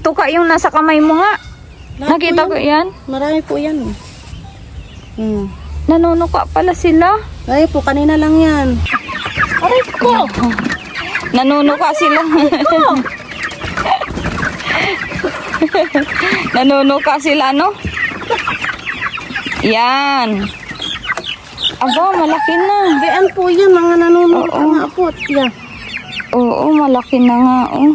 Tuka yung nasa kamay mo nga. Lahat Nakita ko yan. Marami po yan. Hmm. Nanunuka pala sila. Ay po, kanina lang yan. Aray po! Nanunuka sila. Nanunuka sila, no? Yan. Aba, malaki na. Gayaan po yan, mga nanonood Oo. nga po. Yeah. Oo, malaki na nga. Oh.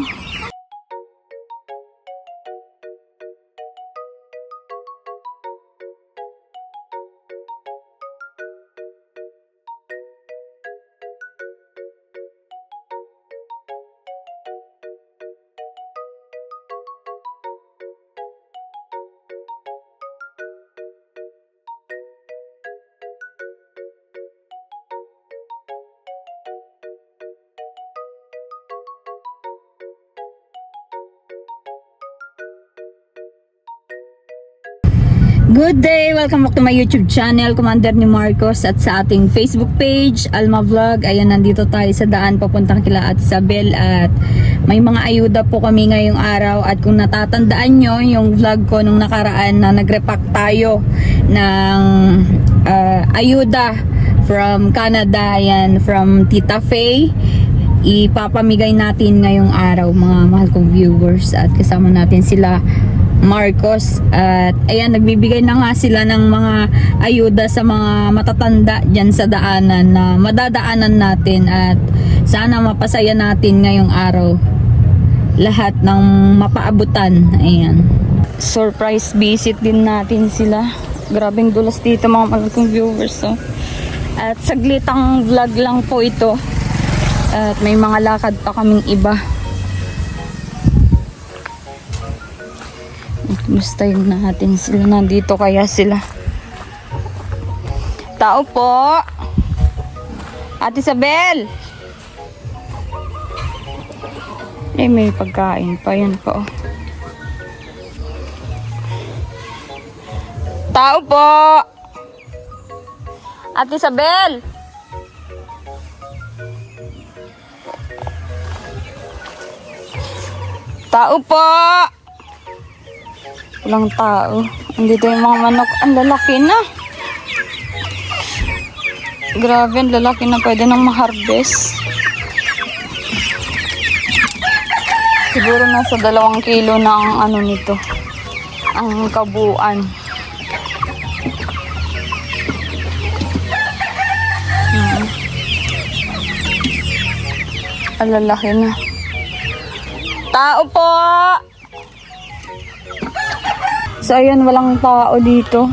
Good day! Welcome back to my YouTube channel, Commander ni Marcos at sa ating Facebook page, Alma Vlog. Ayan, nandito tayo sa daan papuntang kila at Isabel at may mga ayuda po kami ngayong araw at kung natatandaan nyo yung vlog ko nung nakaraan na nagrepack tayo ng ah, ayuda from Canada, ayan, from Tita Faye ipapamigay natin ngayong araw mga mahal kong viewers at kasama natin sila Marcos. At ayan nagbibigay na nga sila ng mga ayuda sa mga matatanda dyan sa daanan na madadaanan natin. At sana mapasaya natin ngayong araw lahat ng mapaabutan. Ayan. Surprise visit din natin sila. Grabing dulas dito mga mahal kong viewers oh. at saglitang vlog lang po ito. At may mga lakad pa kaming iba. Kumustahin natin sila. Nandito kaya sila. Tao po! Ate Isabel! Eh, may pagkain pa. Yan po. Tao po! Ate Isabel! Tao po! Walang tao. Andito yung mga manok. Ang lalaki na. Grabe, ang lalaki na pwede nang ma-harvest. Siguro nasa dalawang kilo ang ano nito. Ang kabuuan. Hmm. Ang lalaki na. Tao po! So, ayun, walang tao dito.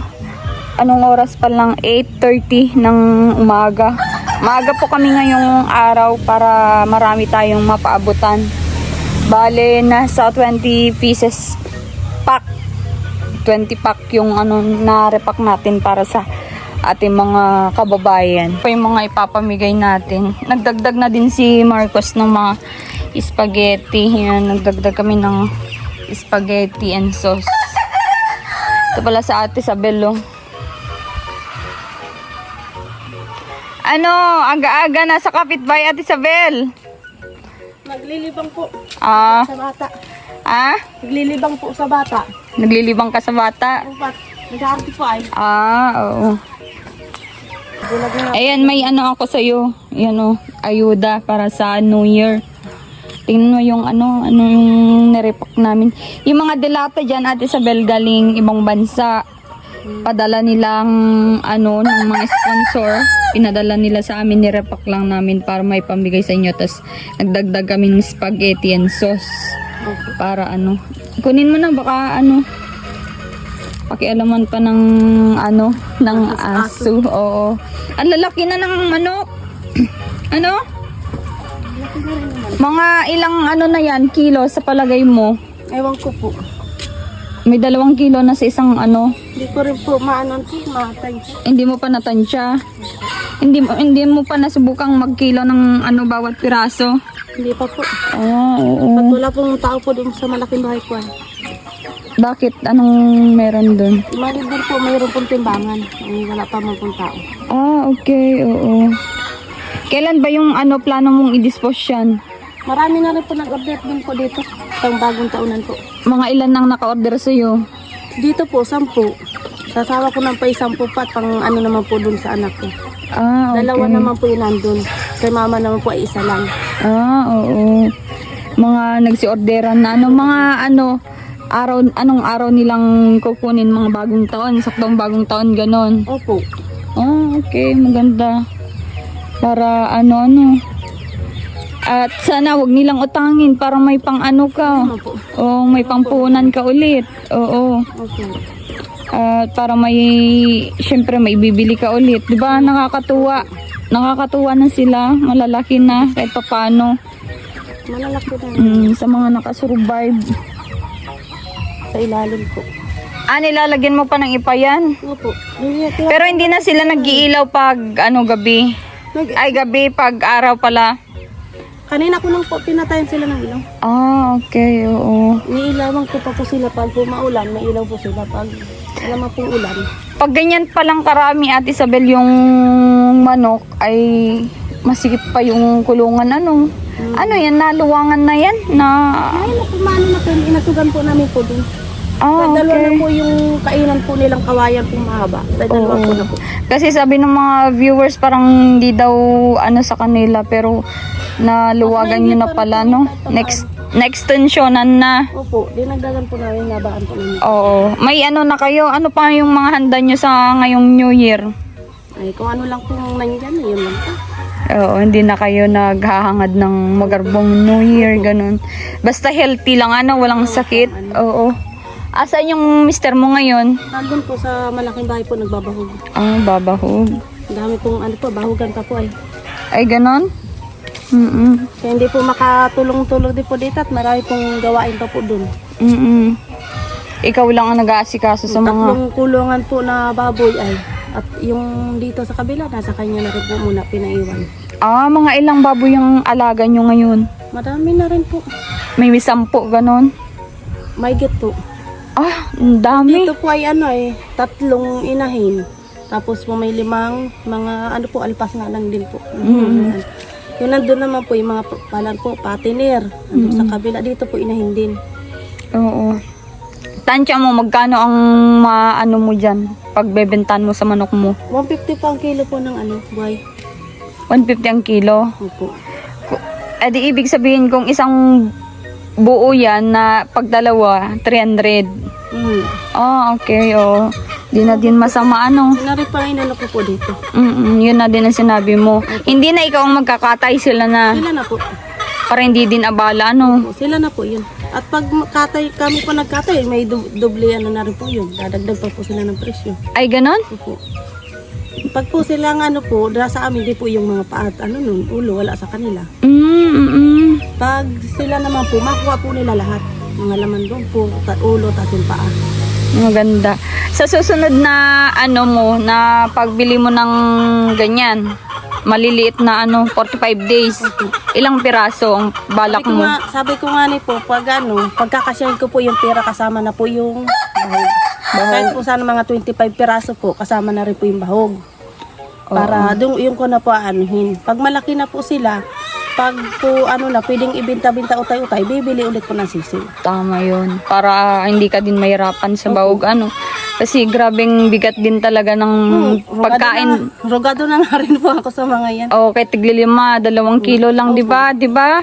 Anong oras pa lang? 8.30 ng umaga. Maaga po kami ngayong araw para marami tayong mapaabutan. Bale, nasa 20 pieces pack. 20 pack yung ano, na-repack natin para sa ating mga kababayan. Pa yung mga ipapamigay natin. Nagdagdag na din si Marcos ng mga spaghetti. Yan, nagdagdag kami ng spaghetti and sauce. Ito pala sa ate Sabelo. Ano, aga-aga na sa kapitbahay ate Isabel. Naglilibang po Ah, sa bata. ah, Naglilibang po sa bata. naglilibang ka sa bata. Upat. Ay. Ah, oo. Ayan, may ano ako sa'yo. Yan o, ayuda para sa New Year. Tingnan mo yung ano, ano yung nirepack namin. Yung mga delata dyan, Ate Isabel, galing ibang bansa. Padala nilang ano, ng mga sponsor. Pinadala nila sa amin, nirepack lang namin para may pamigay sa inyo. Tapos nagdagdag kami ng spaghetti and sauce. Para ano. Kunin mo na, baka ano, pakialaman pa ng ano, ng aso. Oo. Ang lalaki na ng manok. ano? Mga ilang ano na yan, kilo sa palagay mo? Ewan ko po. May dalawang kilo na sa isang ano. Hindi ko rin po maanon po. Matay. Hindi mo pa natansya. Hindi mo hindi mo pa nasubukang magkilo ng ano bawat piraso. Hindi pa po. Ah, oo. Ba't wala pong tao po doon sa malaking bahay ko ay. Bakit? Anong meron doon? Mali din po, mayroon pong timbangan. Ay, wala pa man pong tao. Ah, okay. Oo. Kailan ba yung ano plano mong i-dispose yan? Marami na rin po nag-update din po dito. Pang bagong taunan po. Mga ilan nang naka-order sa'yo? Dito po, sampu. Sasawa ko ng pa sampu pa at pang ano naman po dun sa anak ko. Ah, okay. Dalawa naman po yun nandun. Kay mama naman po ay isa lang. Ah, oo. Mga nagsi-orderan na ano, mga ano, araw, anong araw nilang kukunin mga bagong taon, saktong bagong taon, ganon. Opo. Ah, okay, maganda. Para ano, ano. At sana wag nilang utangin para may pang ano ka. Oo, may pampunan ka ulit. Oo. Opo. At para may, syempre may bibili ka ulit. Di ba nakakatuwa? Nakakatuwa na sila, malalaki na, kahit pa paano. Malalaki na Mm, sa mga nakasurvive. sa ilalim po. Ah, nilalagyan mo pa ng ipayan? Opo. Hindi, kaya, Pero hindi na sila nag-iilaw pag ano gabi. nag, Ay, gabi pag araw pala. Kanina ko lang po pinatayan sila ng ilaw. Ah, okay, oo. Niilawan ko pa po sila pag po maulan, may ilaw po sila pag alam mo pong ulan. Pag ganyan palang karami at Isabel yung manok ay masikip pa yung kulungan ano. Ano yan, naluwangan na yan na Ay, naku, mano na po, inasugan po namin po dun. Ah, na okay. po yung kainan po nilang kawayan pong mahaba. Oo. po na po. Kasi sabi ng mga viewers parang hindi daw ano sa kanila pero naluwagan nyo na pala no. Next next tensionan na. Opo, dinagdagan po namin, nabaan po namin. Oo. May ano na kayo? Ano pa yung mga handa nyo sa ngayong New Year? Ay, kung ano lang pong nandyan, yun lang po. Oo, hindi na kayo naghahangad ng magarbong New Year, ganun. Basta healthy lang, ano, walang sakit. Oo. Asan yung mister mo ngayon? Nandun po sa malaking bahay po, nagbabahog. Ah, babahog. Dami pong ano po, bahugan pa po ay. Ay, ganun? Mm-mm. Kaya hindi po makatulong-tulong din po dito at marami pong gawain pa po dun. Mm-mm. Ikaw lang ang nag-aasikaso sa mga... Tatlong kulungan po na baboy ay. At yung dito sa kabila, nasa kanya na rin po muna pinaiwan. Ah, mga ilang baboy yung alaga nyo ngayon? Madami na rin po. May sampu, ganun? May po. Ah, ang dami. Dito po ay ano eh, tatlong inahin. Tapos po may limang mga ano po, alpas nga lang din po. Mm. Yung nandun naman po yung mga palan po, patiner. Nandun sa kabila, dito po inahin din. Oo. Tansya mo, magkano ang maano mo dyan? Pagbebentahan mo sa manok mo? 150 pa ang kilo po ng ano, buhay. 150 ang kilo. Opo. Eh di ibig sabihin kung isang buo yan na pagdalawa, 300. Mm. Ah, okay, oh. Di na din masama, ano. Yun na rin pa inano ko po dito. Mm yun na din ang sinabi mo. Hindi na ikaw ang magkakatay sila na. Sila na po. Para hindi din abala, ano. Sila na po yun. At pag katay, kami po nagkatay, may du- doble ano na rin po yun. Dadagdag pa po sila ng presyo. Ay, ganon? Opo. Pag po sila ng ano po, dala sa amin, di po yung mga paat, ano nun, ulo, wala sa kanila. Mm, mm, mm. Pag sila naman po, makuha po nila lahat. Mga laman doon po, ulo, yung paa. Maganda. Sa susunod na ano mo, na pagbili mo ng ganyan, maliliit na ano, 45 days, ilang piraso ang balak Sabi ko mo? nga, sabi ko nga ni po, pag ano, pagkakasyahin ko po yung pera kasama na po yung bahog. Kahit po sana mga 25 piraso po, kasama na rin po yung bahog. Para dung yung ko na po aanuhin. Pag malaki na po sila, pag po ano na, pwedeng ibinta-binta utay-utay, bibili ulit po ng sisig. Tama yun. Para hindi ka din mahirapan sa bawog ano. Kasi grabeng bigat din talaga ng Rogado pagkain. na, rogado na nga rin po ako sa mga yan. O kay tiglilima, dalawang kilo lang, di ba? Di ba?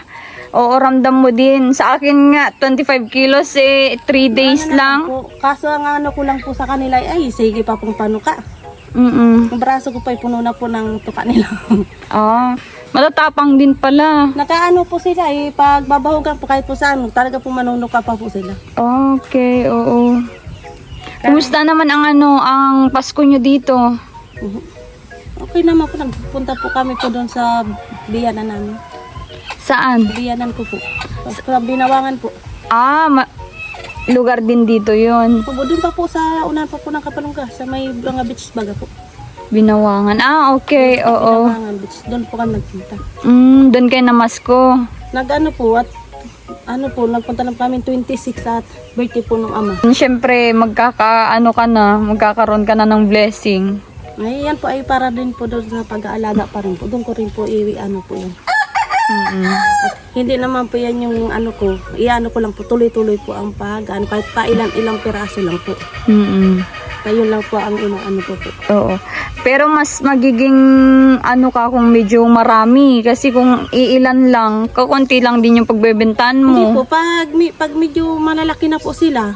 Oo, ramdam mo din. Sa akin nga, 25 kilos eh, 3 days lang. Po, kaso ang ano ko lang po sa kanila, ay sige pa pong panuka. Mm Ang braso ko pa puno na po ng tuka nila. Ah, matatapang din pala. Nakaano po sila eh, pag babahugan po kahit po saan, talaga po manunuka pa po sila. Okay, oo. Kumusta naman ang ano, ang Pasko nyo dito? Mhm. Okay naman po, nagpunta po kami po doon sa biyanan namin. Saan? Biyanan ko po. Sa binawangan po. Ah, ma- lugar din dito yon Po, doon pa po sa unahan pa po ng Kapalungga, sa may mga beach baga po. Binawangan. Ah, okay, oo. Binawangan beach, doon po kami nagpunta. Mm, doon kayo namasko. Nag-ano po at ano po, nagpunta lang kami 26 at birthday po ng ama. Siyempre, magkaka, ano ka na, magkakaroon ka na ng blessing. Ay, yan po ay para din po doon sa pag-aalaga pa rin po. Doon ko rin po iwi ano po yun. Mm-mm. At hindi naman po yan yung ano ko, iano ko lang po, tuloy-tuloy po ang pag, ano, kahit pa ilang ilang piraso lang po. Kaya lang po ang inaano ko po. Oo. Pero mas magiging ano ka kung medyo marami. Kasi kung iilan lang, kakunti lang din yung pagbebentahan Hindi mo. po, pag, pag medyo malalaki na po sila,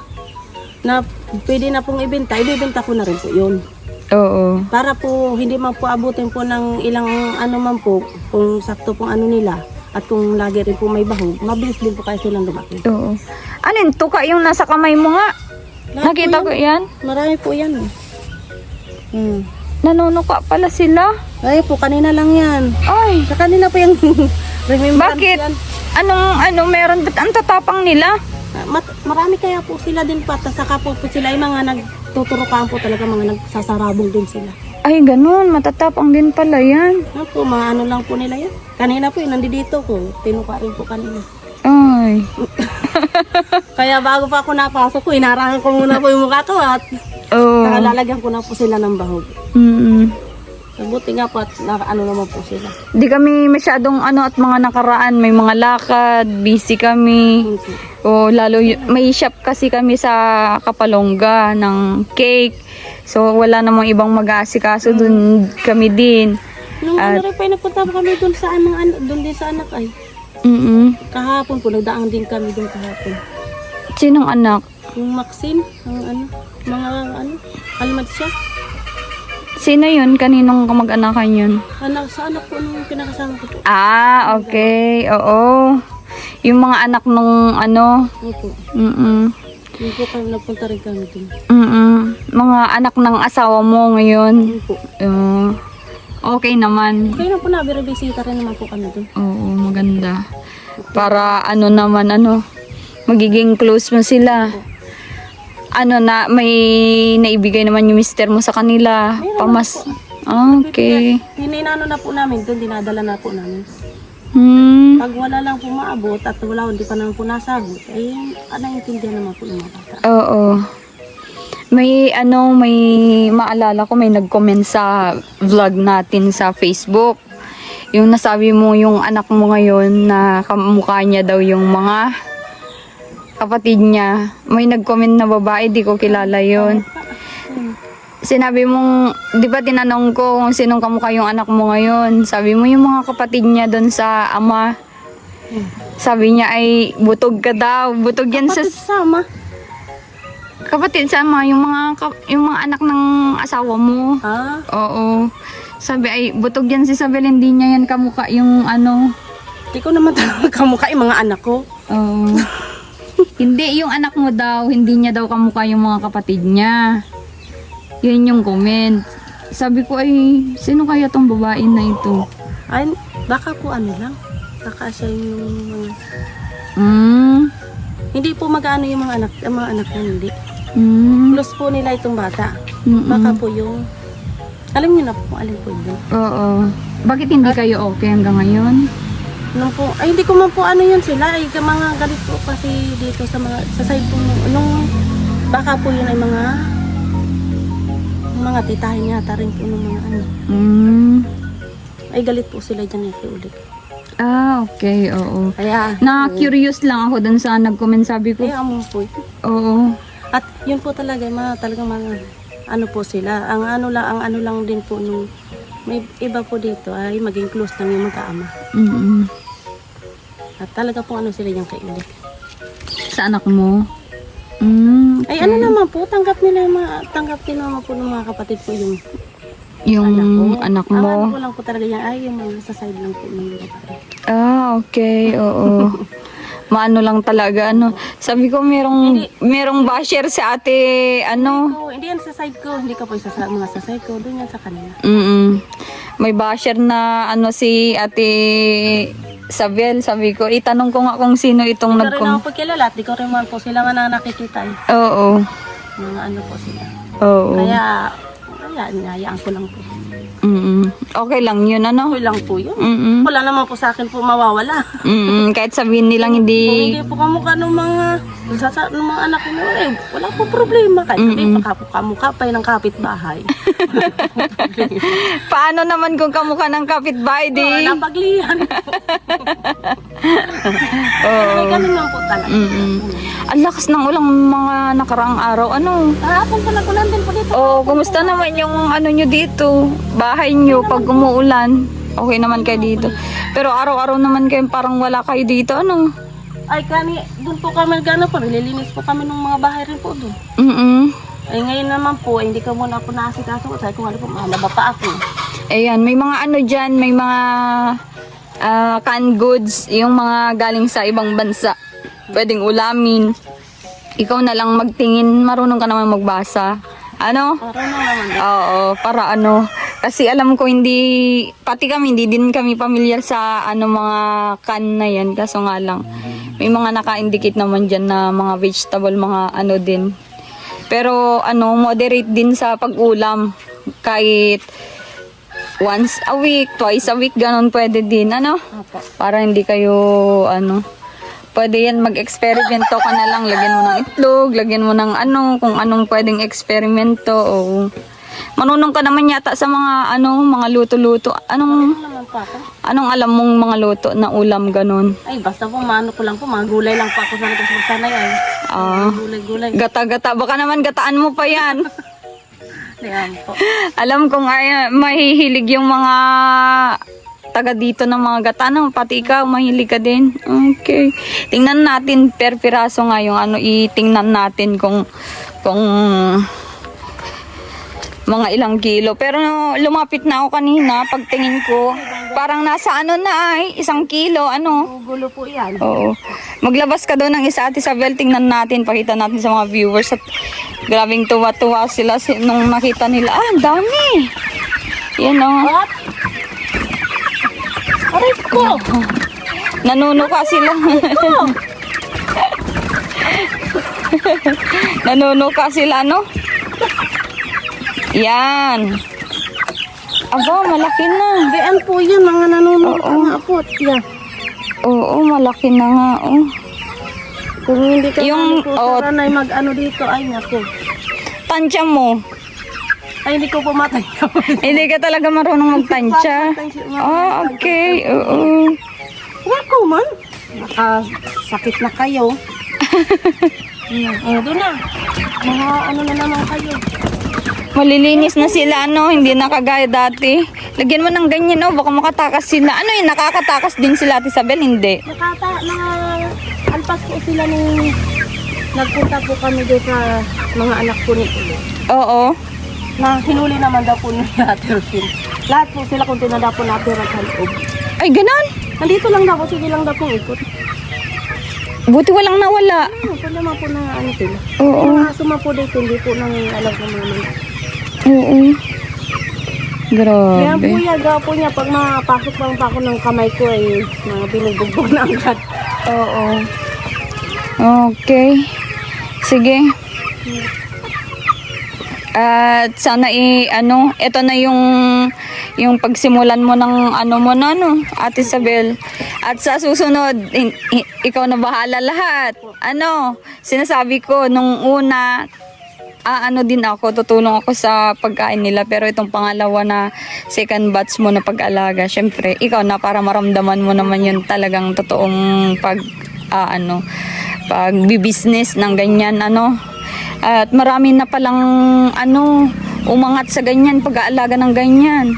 na pwede na pong ibenta, ibibenta ko na rin po yun. Oo. Para po hindi man po abutin po ng ilang ano man po, kung sakto pong ano nila, at kung lagi rin po may bahog, mabilis din po kayo silang lumaki. Oo. Ano yun? Tuka yung nasa kamay mo nga. Lahat Nakita yan. ko yan. Marami po yan. eh. Hmm. Nanunuka pala sila. Ay po, kanina lang yan. Ay, Sa kanina po yung remembrance Bakit? yan. anong ano meron? Ba't ang tatapang nila? Ah, mat- marami kaya po sila din pa. Saka po, po sila yung mga nagtuturukan po talaga, mga nagsasarabong din sila. Ay, ganun. Matatapang din pala yan. Ano po, mga ano lang po nila yan. Kanina po, yung nandito ko. Tinuka rin po kanina. Ay. Kaya bago pa ako napasok ko, inarangan ko muna po yung mukha ko at Oo. saka lalagyan ko na po sila ng bahog. Mm-mm. Buti nga po at naka, ano naman po sila. Di kami masyadong ano at mga nakaraan. May mga lakad, busy kami. Po. O lalo y- may shop kasi kami sa Kapalongga ng cake. So wala namang ibang mag-aasikaso dun kami din. Nung ano rin po, napunta po kami doon sa mga ano, doon din sa anak ay. Mm Kahapon po, nagdaang din kami doon kahapon. Sinong anak? Yung Maxine, ang ano, mga ano, almad siya. Sino yun? Kaninong kamag-anakan yun? Anak, sa anak po nung pinakasama ko po. Ah, okay. Oo. Yung mga anak nung ano. Opo. Mm-mm. Yung po kami, nagpunta rin kami doon. Mm-mm. Mga anak ng asawa mo ngayon. Yun po. Oo. okay naman. Kaya na po na, bisita rin naman po kami doon. Oo, maganda. Para ano naman, ano, magiging close mo sila. Ano na, may naibigay naman yung mister mo sa kanila. Pamas. Ah, Okay. Hininano na po namin doon, dinadala na po namin. Hmm. Pag wala lang po maabot at wala, hindi pa naman po nasagot, ay ano intindihan naman po ng mga bata. Oo. May ano, may maalala ko may nag-comment sa vlog natin sa Facebook. Yung nasabi mo yung anak mo ngayon na kamukha niya daw yung mga kapatid niya. May nag-comment na babae, di ko kilala yon. Sinabi mong, di ba tinanong ko kung sinong kamukha yung anak mo ngayon? Sabi mo yung mga kapatid niya doon sa ama. Sabi niya ay butog ka daw. Butog yan sa Kapatid sama. Kapatid sama, yung mga kap- yung mga anak ng asawa mo. Ah, Oo. Sabi ay butog yan si Isabel, hindi niya yan kamukha yung ano. di ko naman talaga kamukha yung mga anak ko. Oo. hindi yung anak mo daw, hindi niya daw kamukha yung mga kapatid niya. Yun yung comment. Sabi ko ay sino kaya tong babae na ito? Ay, baka po ano lang. Baka siya yung mga... Hmm. Hindi po mag-ano yung mga anak, yung mga anak ko, hindi. Hmm. Plus po nila itong bata. Mm-mm. Baka po yung... Alam niyo na po alin po yun. Oo. Bakit hindi kayo okay hanggang ngayon? Nung po, ay hindi ko man po ano yun sila. Ay mga galit po kasi dito sa mga, sa side po nung, baka po yun ay mga mga titahin yata rin po ng mga ano. Hmm. Ay galit po sila dyan eh ulit. Ah, okay. Oo. Kaya, Na-curious lang ako dun sa nag-comment sabi ko. kaya mo po. Oo. At yun po talaga, mga talagang mga ano po sila. Ang ano lang, ang ano lang din po nung may iba po dito ay maging close lang yung magkaama. Mm-mm. At talaga po ano sila yung kailig. Sa anak mo? Mm, Ay ano naman po, tanggap nila yung mga, tanggap din naman po ng mga kapatid po yung yung anak ko. anak Ang ano mo? ko lang po talaga yan, ay yung mga sa side lang po ng babae. Ah, okay. Oo. Maano lang talaga, ano. Sabi ko, merong, merong basher sa ate, ano. Ko, hindi yan sa side ko, hindi ka po isa sa mga sa side ko, doon yan sa kanila. Mm May basher na, ano, si ate Sabel. Sabi ko, itanong ko nga kung sino itong Hindi ko rin nagkom... ako po kilala at di ko rin man po sila man na nakikita eh. Oo. Mga ano po sila. Oo. Kaya, kaya, inayaan ko lang po. Mm Okay lang yun, ano? Okay lang po yun. Mm-mm. Wala naman po sa akin po mawawala. Mm-mm. Kahit sabihin nilang Kung hindi... hindi po kamukha ng mga sa, sa, ng mga anak ko eh, wala po problema. Kahit sabihin pa kapo kamukha pa ng kapitbahay. Paano naman kung kamukha ng kapitbahay, di? Oh, napaglihan po. Oo. May ganun lang po talaga. Mm-mm. Ang lakas ng ulang mga nakaraang araw, ano? Kahapon pa nagulan din po dito. Oh, kumusta naman yung ano nyo dito? Bahay nyo pag umuulan? Okay naman kayo dito. Pero araw-araw naman kayo parang wala kayo dito, ano? Ay, kani, doon po kami gano'n po. Nililinis po kami ng mga bahay rin po doon. Mm Ay, ngayon naman po, eh, hindi ka muna ako naasikaso. Sabi ko, ano po, mahalaba pa ako. Ayan, may mga ano dyan, may mga ah, canned goods, yung mga galing sa ibang bansa. Pwedeng ulamin. Ikaw na lang magtingin, marunong ka naman magbasa. Ano? Parang naman. Oo, para ano. Kasi alam ko hindi, pati kami, hindi din kami pamilyar sa ano mga can na yan. Kaso nga lang, may mga naka-indicate naman dyan na mga vegetable, mga ano din. Pero ano, moderate din sa pag-ulam. Kahit once a week, twice a week, ganun pwede din. Ano? Para hindi kayo, ano, pwede yan, mag-eksperimento ka na lang. Lagyan mo ng itlog, lagyan mo ng ano, kung anong pwedeng eksperimento. O, manunong ka naman yata sa mga, ano, mga luto-luto. Anong, Ano naman ako? anong alam mong mga luto na ulam ganon? Ay, basta po, maano ko lang po, mga gulay lang po ako sana kasi sana yan. Ah, Gulay-gulay. gata-gata. Baka naman gataan mo pa yan. Ayan po. alam kong ay, mahihilig yung mga taga dito ng mga gata, no? Pati ikaw, mahilig ka din. Okay. Tingnan natin per piraso nga yung ano, itingnan natin kung kung mga ilang kilo. Pero no, lumapit na ako kanina, pagtingin ko, parang nasa ano na ay, isang kilo, ano? Gulo po yan. Oo. Maglabas ka doon ng isa at Isabel, tingnan natin, pakita natin sa mga viewers at grabing tuwa-tuwa sila si- nung nakita nila, ah, dami. Yan o. What? Aray ko! Nanunuka sila. Nanunuka sila, no? Yan. Aba, malaki na. Bayan po yan, mga nanonood Oo. mga apot. Yeah. Oo, malaki na nga, oh. Kung hindi ka Yung- yung, po oh. ranay mag-ano dito, ay nako. Tansya mo. Ay, hindi ko pumatay. Hindi ka talaga marunong magtansya. Oh, okay. Oo. Nako man. Nakasakit na kayo. Oh, doon na. Mga ano na naman kayo. Malilinis na sila, ano, hindi na kagaya dati. Lagyan mo ng ganyan, oh, baka makatakas sila. Ano yun, nakakatakas din sila, Ate Isabel? Hindi. Nakata, na alpas po sila nung nagpunta po kami doon sa mga anak ko ni Ulo. Oo. Na hinuli naman daw po ni Rufin. Lahat po sila kung tinanda po natira sa loob. Ay, ganon. Nandito lang daw po, sige lang daw po ikot. Buti walang nawala. Ano, po naman po na ano sila. Oo. Yung mga suma po dito, hindi po nang alam ng mga mga. Oo. Kaya po Grabe. gawa po niya, pag makapasok lang pa ako ng kamay ko ay mga binubugbog na agad. Oo. Okay. Sige. At sana i ano, ito na yung yung pagsimulan mo ng ano mo na no, Ate Isabel. At sa susunod, in- i- ikaw na bahala lahat. Ano, sinasabi ko nung una, ah, ano din ako, tutulong ako sa pagkain nila. Pero itong pangalawa na second batch mo na pag-alaga, syempre, ikaw na para maramdaman mo naman yun talagang totoong pag, ah, ano, pag business ng ganyan, ano. At marami na palang, ano, umangat sa ganyan, pag-aalaga ng ganyan.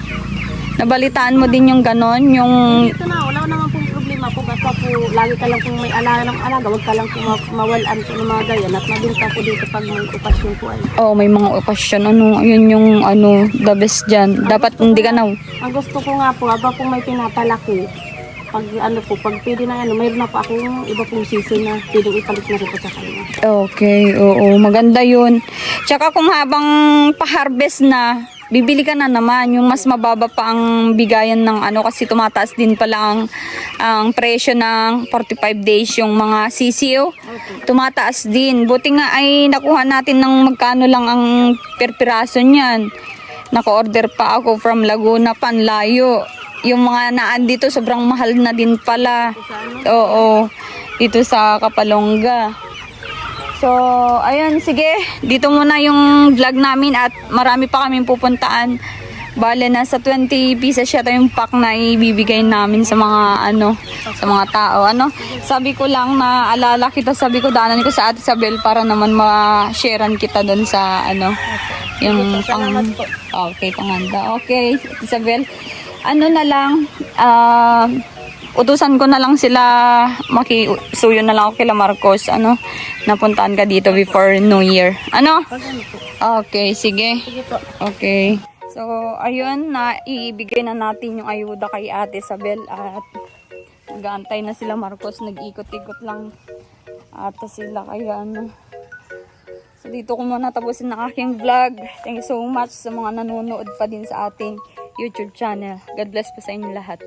Nabalitaan mo din yung ganon, yung Dito na, wala naman pong problema po. Basta po, lagi ka lang kung may alaga ng alaga, huwag ka lang po ma- mawalan po ng mga ganyan. At mabinta po dito pag may okasyon po ay. Oh, may mga okasyon. Ano, yun yung ano, the best dyan. Dapat hindi ka na. Ang gusto ko nga po, habang po may pinapalaki, pag ano po, pag pwede na ano, mayroon na po akong iba pong sisi na pwedeng ipalit na rin po sa kanya. Okay, oo, maganda yun. Tsaka kung habang pa-harvest na, bibili ka na naman. Yung mas mababa pa ang bigayan ng ano kasi tumataas din pala ang, ang presyo ng 45 days yung mga CCO. Tumataas din. Buti nga ay nakuha natin ng magkano lang ang per piraso niyan. Naka-order pa ako from Laguna, Panlayo. Yung mga naan dito, sobrang mahal na din pala. Oo, dito sa Kapalongga. So, ayun, sige. Dito muna yung vlog namin at marami pa kaming pupuntaan. Bale, nasa 20 pieces siya yung pack na ibibigay namin sa mga ano, sa mga tao. Ano? Sabi ko lang na alala kita, sabi ko danan ko sa Ate Isabel para naman ma-sharean kita doon sa ano, yung pang... Okay, panganda. Okay, Isabel. Ano na lang, ah, utusan ko na lang sila makisuyo na lang ako kila Marcos ano napuntahan ka dito before New Year. Ano? Okay sige. Okay. So ayun na iibigay na natin yung ayuda kay Ate Isabel at nag-aantay na sila Marcos. Nag-ikot-ikot lang ata sila kaya ano. So dito ko muna tapusin ang aking vlog. Thank you so much sa mga nanonood pa din sa ating YouTube channel. God bless po sa inyo lahat.